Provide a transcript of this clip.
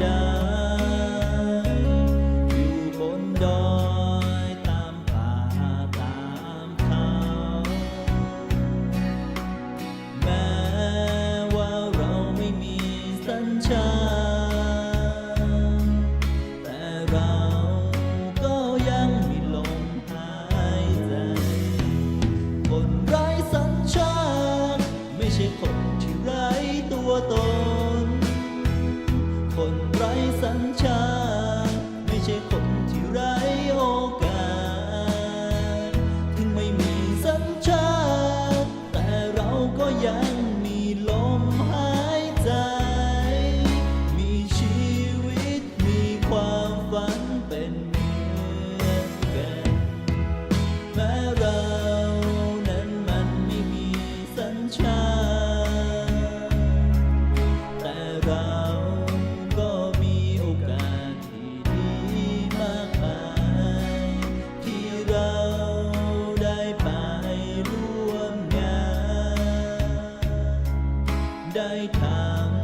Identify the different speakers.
Speaker 1: đời ได้ทาง